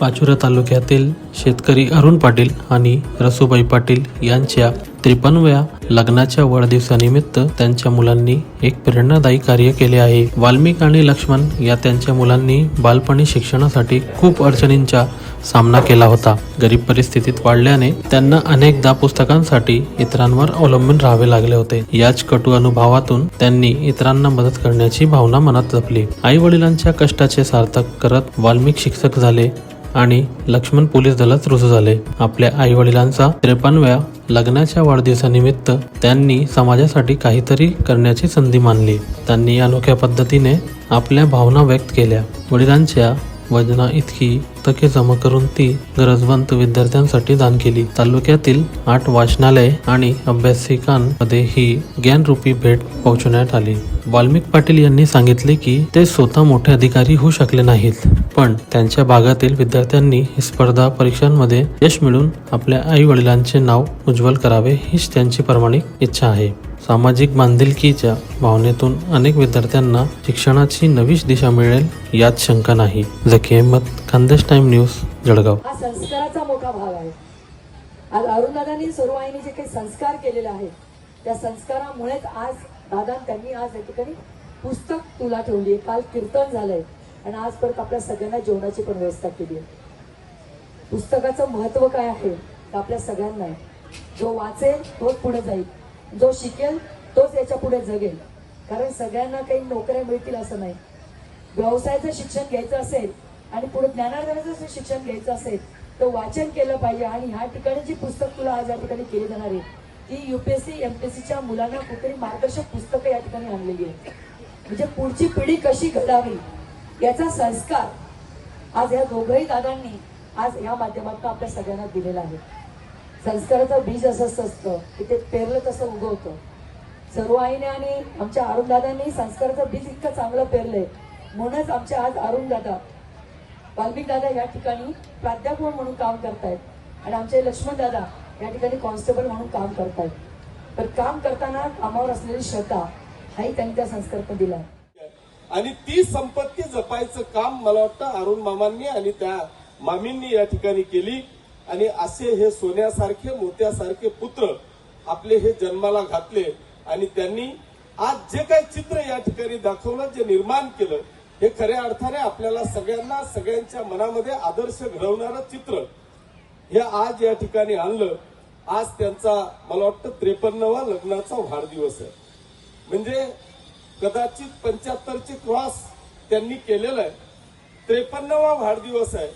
पाचोरा तालुक्यातील शेतकरी अरुण पाटील आणि रसूबाई पाटील यांच्या त्रेपन्नव्या लग्नाच्या वाढदिवसानिमित्त त्यांच्या मुलांनी एक प्रेरणादायी कार्य केले आहे. वाल्मिक आणि लक्ष्मण या त्यांच्या मुलांनी बालपणी शिक्षणासाठी खूप अडचणींचा सामना केला होता. गरीब परिस्थितीत वाढल्याने त्यांना अनेकदा पुस्तकांसाठी इतरांवर अवलंबून राहावे लागले होते. याच कटू अनुभवातून त्यांनी इतरांना मदत करण्याची भावना मनात जपली. आई वडिलांच्या कष्टाचे सार्थक करत वाल्मिक शिक्षक झाले. आणि लक्ष्मण पोलीस दलात रुजू झाले. आपल्या आई वडिलांचा त्रेपन्नव्या लग्नाच्या वाढदिवसानिमित्त त्यांनी समाजासाठी काहीतरी करण्याची संधी मानली. त्यांनी अनोख्या पद्धतीने आपल्या भावना व्यक्त केल्या. वडिलांच्या वजना इतकी पुस्तके जमा करून ती गरजवंत विद्यार्थ्यांसाठी दान केली. तालुक्यातील आठ वाचनालय आणि अभ्यासिकांमध्ये ही ज्ञानरूपी भेट पोहोचवण्यात आली. वाल्मिक पाटील यांनी सांगितले की ते स्वतः मोठे अधिकारी होऊ शकले नाहीत पण त्यांच्या भागातील विद्यार्थ्यांनी स्पर्धा परीक्षांमध्ये यश मिळून आपल्या आई वडिलांचे नाव उज्ज्वल करावे हीच त्यांची प्रामाणिक इच्छा आहे. सामाजिक बांधिलकीच्या भावनेतून अनेक विद्यार्थ्यांना शिक्षणाची नवीच दिशा मिळेल यात शंका नाही. Zaki Ahmed Khandesh time news Jalgaon. हा संस्काराचा मोठा भाग आहे. आज अरुणदादांनी सुरुवाईने जे काही संस्कार केलेले आहेत त्या संस्कारामुळेच आज दादा त्यांनी आज या ठिकाणी पुस्तक तुला ठेवली आहे. काल कीर्तन झालंय. आणि आज परत आपल्या सगळ्यांना जेवणाची पण व्यवस्था केली आहे. पुस्तकाचं महत्त्व काय आहे आपल्या सगळ्यांना जो वाचेल तोच पुढे जाईल. जो शिकेल तोच याच्यापुढे जगेल. कारण सगळ्यांना काही नोकऱ्या मिळतील असं नाही. व्यवसायाचं शिक्षण घ्यायचं असेल आणि पुढे ज्ञानार्जनाचं जर शिक्षण घ्यायचं असेल तर वाचन केलं पाहिजे आणि ह्या ठिकाणी जी पुस्तक तुला आज या ठिकाणी केली जाणार आहे ती युपीएससी एमपीएससीच्या मुलांना कुठेतरी मार्गदर्शक पुस्तकं या ठिकाणी आणलेली आहेत. म्हणजे पुढची पिढी कशी घडावी याचा संस्कार आज या दोघही दादांनी आज या माध्यमातून आपल्या सगळ्यांना दिलेला आहे. संस्काराचं बीज असं असतं की ते पेरलं तसं उगवतं. सर्व आईने आणि आमच्या अरुणदादांनी संस्काराचं बीज इतकं चांगलं पेरलंय. म्हणूनच आमचे आज अरुणदादा वाल्मिक दादा या ठिकाणी प्राध्यापक म्हणून काम करतायत. आणि आमचे लक्ष्मणदादा या ठिकाणी कॉन्स्टेबल म्हणून काम करतायत. तर काम करताना कामावर असलेली श्रद्धा हाही त्यांनी त्या संस्कारात दिला आणि ती संपत्ती जपायचं काम मला वाटतं अरुण मामांनी आणि त्या मामींनी या ठिकाणी केली. आणि असे हे सोन्यासारखे मोत्यासारखे पुत्र आपले हे जन्माला घातले आणि त्यांनी आज जे काही चित्र या ठिकाणी दाखवलं जे निर्माण केलं हे खऱ्या अर्थाने आपल्याला सगळ्यांना सगळ्यांच्या मनामध्ये आदर्श घडवणारं चित्र हे आज या ठिकाणी आणलं. आज त्यांचा मला वाटतं त्रेपन्नवा लग्नाचा वाढदिवस आहे. म्हणजे कदाचित पंच्याहत्तरचे क्रॉस त्यांनी केलेलं आहे. त्रेपन्नवा वाढदिवस आहे.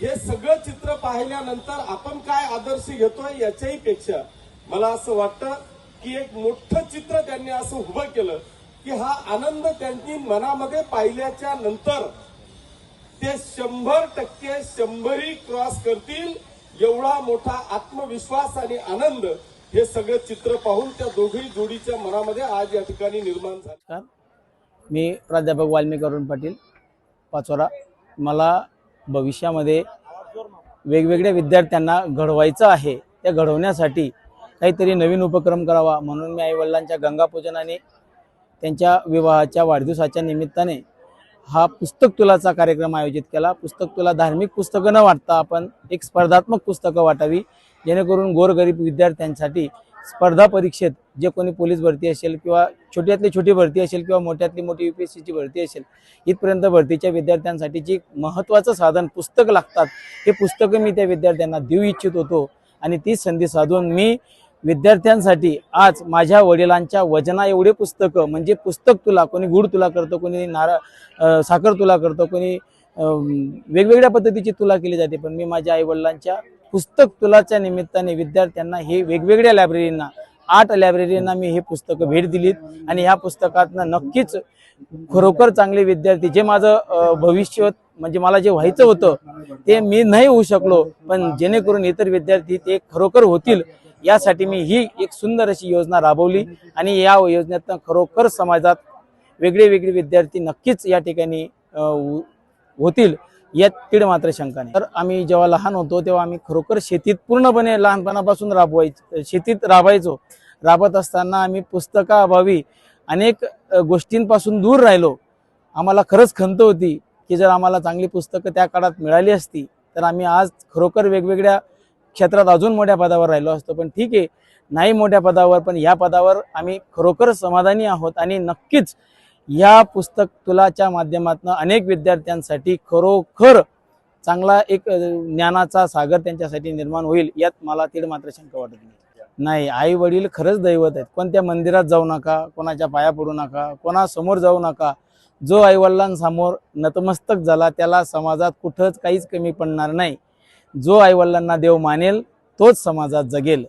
हे सगळं चित्र पाहिल्यानंतर आपण काय आदर्श घेतोय याच्याही पेक्षा मला असं वाटतं की एक मोठं चित्र त्यांनी असं उभं केलं की हा आनंद त्यांनी मनामध्ये पाहिल्याच्या नंतर ते शंभर टक्के शंभरी क्रॉस करतील एवढा मोठा आत्मविश्वास आणि आनंद हे सगळं चित्र पाहून त्या दोघी जोडीच्या मनामध्ये आज या ठिकाणी निर्माण झालं. मी प्राध्यापक वाल्मिक पाटील पाचोरा. मला भविष्यामध्ये वेगवेगळ्या विद्यार्थ्यांना घडवायचं आहे त्या घडवण्यासाठी काहीतरी नवीन उपक्रम करावा. म्हणून मी आईवडिलांच्या गंगापूजनाने त्यांच्या विवाहाच्या वाढदिवसाच्या निमित्ताने हा पुस्तक तुलाचा कार्यक्रम आयोजित केला. पुस्तक तुला धार्मिक पुस्तकं न वाटता आपण एक स्पर्धात्मक पुस्तकं वाटावी जेणेकरून गोरगरीब विद्यार्थ्यांसाठी स्पर्धा परीक्षेत जे कोणी पोलीस भरती असेल किंवा छोट्यातली छोटी भरती असेल किंवा मोठ्यातली मोठी युपीएससीची भरती असेल इथपर्यंत भरतीच्या विद्यार्थ्यांसाठी जी महत्त्वाचं साधन पुस्तक लागतात हे पुस्तकं मी त्या विद्यार्थ्यांना देऊ इच्छित होतो. आणि ती संधी साधून मी विद्यार्थ्यांसाठी आज माझ्या वडिलांच्या वजना एवढे पुस्तकं म्हणजे पुस्तक तुला कोणी गुड तुला करतो कोणी नारळ साखर तुला करतो कोणी वेगवेगळ्या पद्धतीची तुला केली जाते पण मी माझ्या आईवडिलांच्या पुस्तक तुलाच्या निमित्ताने विद्यार्थ्यांना हे वेगवेगळ्या लायब्ररींना आठ लायब्ररींना मी हे पुस्तकं भेट दिलीत. आणि ह्या पुस्तकातनं नक्कीच खरोखर चांगले विद्यार्थी जे माझं भविष्य म्हणजे मला जे व्हायचं होतं ते मी नाही होऊ शकलो. पण जेणेकरून इतर विद्यार्थी ते खरोखर होतील यासाठी मी ही एक सुंदर अशी योजना राबवली. आणि या योजनेतनं खरोखर समाजात वेगळे वेगळे विद्यार्थी नक्कीच या ठिकाणी होतील. यात तीड मात्र शंका नाही. तर आम्ही जेव्हा लहान होतो तेव्हा आम्ही खरोखर शेतीत पूर्णपणे लहानपणापासून राबवायचो शेतीत राबायचो. राबत असताना आम्ही पुस्तकाअभावी अनेक गोष्टींपासून दूर राहिलो. आम्हाला खरंच खंत होती की जर आम्हाला चांगली पुस्तकं त्या काळात मिळाली असती तर आम्ही आज खरोखर वेगवेगळ्या क्षेत्रात अजून मोठ्या पदावर राहिलो असतो. पण ठीक आहे नाही मोठ्या पदावर पण या पदावर आम्ही खरोखर समाधानी आहोत आणि नक्कीच या पुस्तक तुलाच्या माध्यमातून अनेक विद्यार्थ्यांसाठी खरोखर चांगला एक ज्ञानाचा सागर त्यांच्यासाठी निर्माण होईल यात मला तीड मात्र शंका वाटत नाही. नाही आई वडील खरंच दैवत आहेत. कोणत्या मंदिरात जाऊ नका कोणाच्या पाया पडू नका कोणासमोर जाऊ नका. जो आईवडिलांसमोर नतमस्तक झाला त्याला समाजात कुठंच काहीच कमी पडणार नाही. जो आईवडिलांना देव मानेल तोच समाजात जगेल.